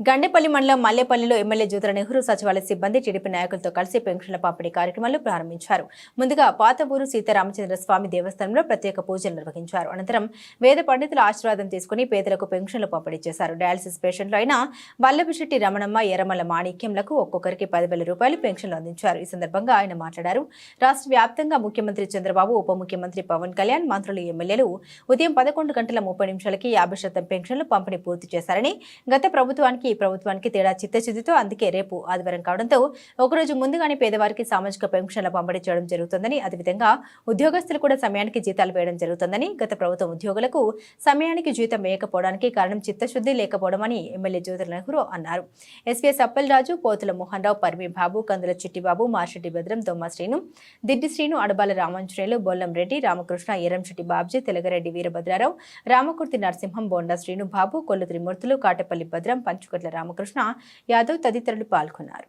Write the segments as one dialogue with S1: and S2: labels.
S1: గండేపల్లి మండలం మల్లేపల్లిలో ఎమ్మెల్యే జ్యోతుల నెహ్రూ సచివాలయ సిబ్బంది టీడీపీ నాయకులతో కలిసి పెన్షన్ల పంపిణీ కార్యక్రమాలు ప్రారంభించారు. ముందుగా పాతబూరు సీతారామచంద్ర స్వామి దేవస్థానంలో ప్రత్యేక పూజలు నిర్వహించారు. అనంతరం వేద పండితుల ఆశీర్వాదం తీసుకుని పేదలకు పెన్షన్లు పంపిణీ చేశారు. డయాలసిస్ పేషెంట్లు అయిన వల్లభిశెట్టి రమణమ్మ ఎర్రమల మాణిక్యంలకు ఒక్కొక్కరికి పదివేల రూపాయలు పెన్షన్లు అందించారు. ఈ సందర్భంగా ఆయన మాట్లాడారు. రాష్ట్ర వ్యాప్తంగా ముఖ్యమంత్రి చంద్రబాబు ఉప ముఖ్యమంత్రి పవన్ కళ్యాణ్ మంత్రులు ఎమ్మెల్యేలు ఉదయం పదకొండు గంటల ముప్పై నిమిషాలకి యాభై శాతం పెన్షన్లు పంపిణీ పూర్తి చేశారని గత ప్రభుత్వానికి ఈ ప్రభుత్వానికి తేడా చిత్తశుద్ధితో అందుకే రేపు ఆదివారం కావడంతో ఒకరోజు ముందుగానే పేదవారికి సామాజిక పెన్షన్ల పంపిణీ చేయడం జరుగుతుందని అదేవిధంగా ఉద్యోగస్తులు కూడా సమయానికి జీతాలు వేయడం జరుగుతుందని గత ప్రభుత్వం ఉద్యోగులకు సమయానికి జీతం వేయకపోవడానికి కారణం చిత్తశుద్ధి లేకపోవడమని ఎమ్మెల్యే జ్యోతుల నెహ్రూ అన్నారు. ఎస్వీఎస్ అప్పలరాజు పోతుల మోహన్ రావు పర్వి బాబు కందుల చిట్టిబాబు మార్షెట్టి భద్రం దొమ్మ శ్రీను దిడ్డి శ్రీను అడబాల రామాంజనేయులు బొల్లం రెడ్డి రామకృష్ణ ఎర్రంశెట్టి బాబ్జీ తెలగరెడ్డి వీరభద్రారావు రామకుర్తి నరసింహం బోండా శ్రీను బాబు కొల్లు త్రిమూర్తులు కాటపల్లి భద్రం కోట్ల రామకృష్ణ యాదవ్ తదితరులు పాల్గొన్నారు.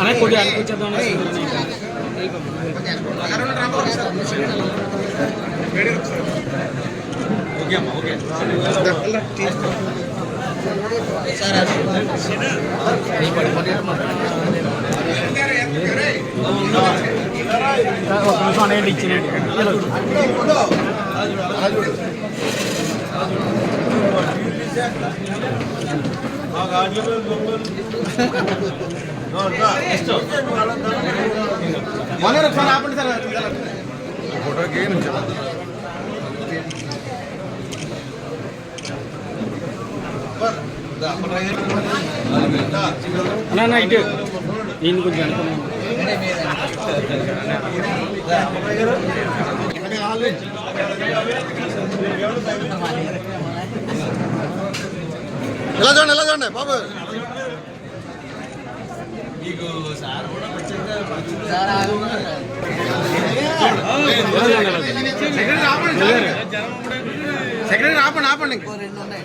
S2: అనే కొద్ది అనిపించేద్దాం ఓకే అమ్మా ఓకే ఒక నిమిషం అనేది ఇచ్చినట్టు ఒకసారి ఆపండి సార్ అన్నా ఇటు. నేను కొంచెం అనుకున్నాను.
S3: ఎలా చూడండి ఎలా చూడండి బాబు?
S2: సెక్రటరీ ఆపండి ఆపండి
S4: ఇంకో. రెండు ఉన్నాయి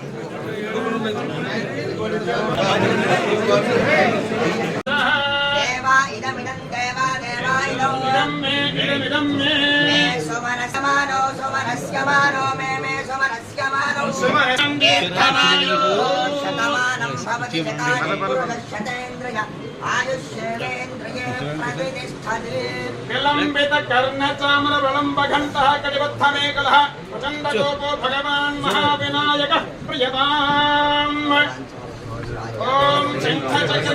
S4: विलंबित कर्ण चामर विलंब घंट कटिबद्ध मेकल प्रचंड लोको भगवान प्रियता प्रियताम। ओम सिंह चक्र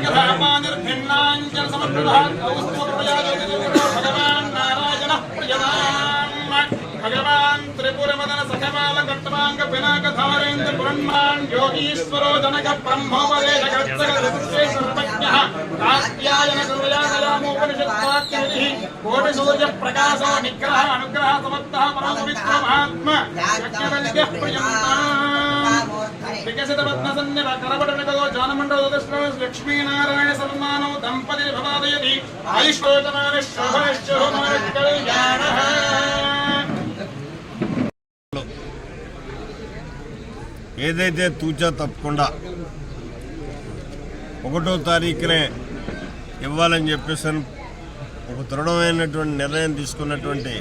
S4: निर्भिन्नांजल समर्पितः సఖమాల పినాక ధారేంద్ర బ్రహ్మాన్ యోగీశ్వరో జనక బ్రహ్మోపదేశ సర్వజ్ఞ కాత్యాయన సూర్యాదయామోపనిషత్వాక్యవిధి కోటి సూర్య ప్రకాశ నిగ్రహ అనుగ్రహ సమర్థ పరమ పవిత్ర మహాత్మ యజ్ఞవల్క్య ప్రియంతాం వికసిత పద్మ సన్నివ కరపటన కదో జానమండల లక్ష్మీనారాయణ సన్మానం దంపతి భవాదయతి ఆయుష్కోచనార శోభనిశ్చోభన కళ్యాణ
S3: ఏదైతే తూచా తప్పకుండా ఒకటో తారీఖునే ఇవ్వాలని చెప్పేసి ఒక దృఢమైనటువంటి నిర్ణయం తీసుకున్నటువంటి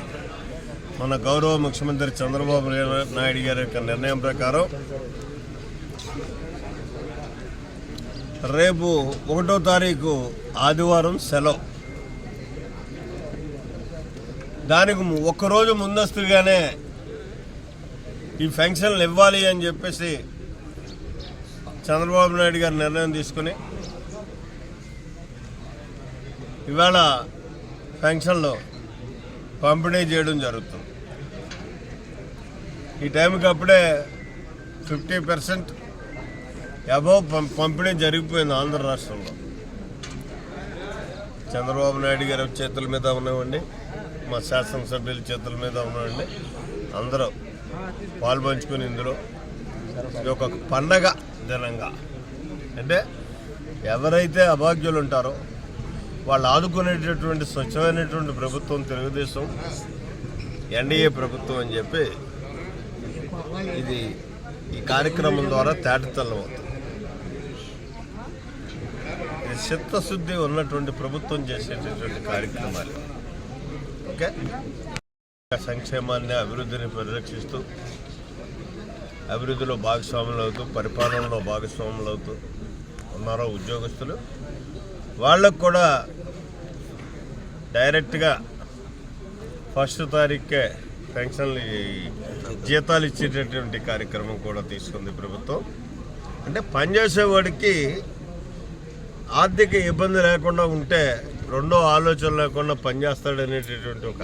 S3: మన గౌరవ ముఖ్యమంత్రి చంద్రబాబు నాయుడు గారి యొక్క నిర్ణయం ప్రకారం రేపు ఒకటో తారీఖు ఆదివారం సెలవు. దానికి ఒక్కరోజు ముందస్తుగానే ఈ ఫెన్షన్లు ఇవ్వాలి అని చెప్పేసి చంద్రబాబు నాయుడు గారు నిర్ణయం తీసుకుని ఇవాళ ఫెన్షన్లు పంపిణీ చేయడం జరుగుతుంది. ఈ టైంకి అప్పుడే ఫిఫ్టీ పర్సెంట్ అబౌవ్ పంపిణీ జరిగిపోయింది ఆంధ్ర రాష్ట్రంలో. చంద్రబాబు నాయుడు గారి చేతుల మీద ఉన్నామండి. మా శాసనసభ్యుల చేతుల మీద ఉన్నామండి. అందరూ పాల్పంచుకుని ఇందులో. ఇది ఒక పండగ దినంగా. అంటే ఎవరైతే అభాగ్యులు ఉంటారో వాళ్ళు ఆదుకునేటటువంటి స్వచ్ఛమైనటువంటి ప్రభుత్వం తెలుగుదేశం ఎన్డీఏ ప్రభుత్వం అని చెప్పి ఇది ఈ కార్యక్రమం ద్వారా తేటతల్లం అవుతుంది ఇది చిత్తశుద్ధి ఉన్నటువంటి ప్రభుత్వం చేసేటటువంటి కార్యక్రమాలు. ఓకే? సంక్షేమాన్ని అభివృద్ధిని పరిరక్షిస్తూ అభివృద్ధిలో భాగస్వాములు అవుతూ పరిపాలనలో భాగస్వాములు అవుతూ ఉన్నారో ఉద్యోగస్తులు. వాళ్ళకు కూడా డైరెక్ట్గా ఫస్ట్ తారీఖుకే పెన్షన్లు జీతాలు ఇచ్చేటటువంటి కార్యక్రమం కూడా తీసుకుంది ప్రభుత్వం. అంటే పనిచేసేవాడికి ఆర్థిక ఇబ్బంది లేకుండా ఉంటే రెండో ఆలోచన లేకుండా పనిచేస్తాడనేటటువంటి ఒక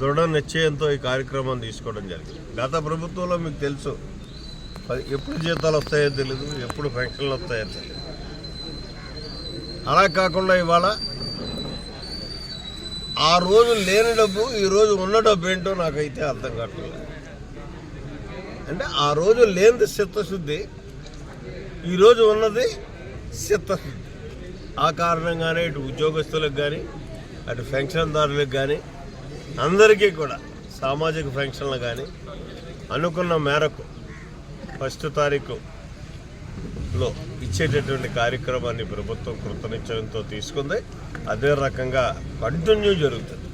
S3: దృఢ నిశ్చయంతో ఈ కార్యక్రమం తీసుకోవడం జరిగింది. గత ప్రభుత్వంలో మీకు తెలుసు. ఎప్పుడు జీతాలు వస్తాయో తెలియదు ఎప్పుడు పెన్షన్లు వస్తాయో తెలియదు అలా కాకుండా ఇవాళ ఆ రోజు లేని డబ్బు ఈరోజు ఉన్న డబ్బు ఏంటో నాకైతే అర్థం కావట్లేదు. అంటే ఆ రోజు లేనిది చిత్తశుద్ధి ఈరోజు ఉన్నది చిత్తశుద్ధి. ఆ కారణంగానే ఇటు ఉద్యోగస్తులకు కానీ అటు పెన్షన్దారులకు కానీ అందరికీ కూడా సామాజిక పెన్షన్లు కానీ అనుకున్న మేరకు ఫస్ట్ తారీఖులో ఇచ్చేటటువంటి కార్యక్రమాన్ని ప్రభుత్వం కృతనిశ్చయంతో తీసుకుంది. అదే రకంగా కంటిన్యూ జరుగుతుంది.